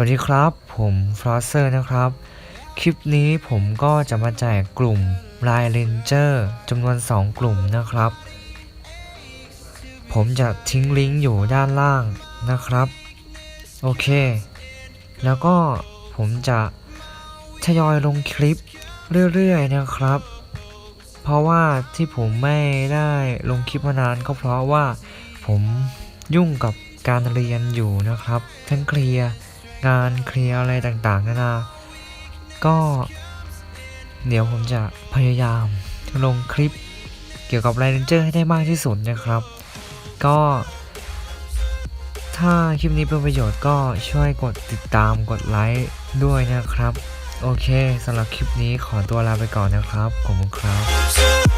วัสดีครับ ผมฟรอสเซอร์นะครับ คลิปนี้ผมก็จะมาแจกกลุ่ม Line Ranger จำนวน 2 กลุ่มนะครับ ผมจะทิ้งลิงก์อยู่ด้านล่างนะครับ โอเค แล้วก็ผมจะทยอยลงคลิปเรื่อยๆนะครับ เพราะว่าที่ผมไม่ได้ลงคลิปมานานก็เพราะว่าผมยุ่งกับการเรียนอยู่นะครับ ทั้งเคลียร์ งานเคลียร์อะไรต่างๆนานาก็ เดี๋ยวผมจะพยายามลงคลิปเกี่ยวกับไลเ r นเจอร์ให้ได้มากที่สุดนะครับ ก็ ถ้าคลิปนี้เป็นประโยชน์ก็ช่วยกดติดตามกดไลค์ด้วยนะครับ โอเคสำหรับคลิปนี้ขอตัวลาไปก่อนนะครับ ขอบคุณครับ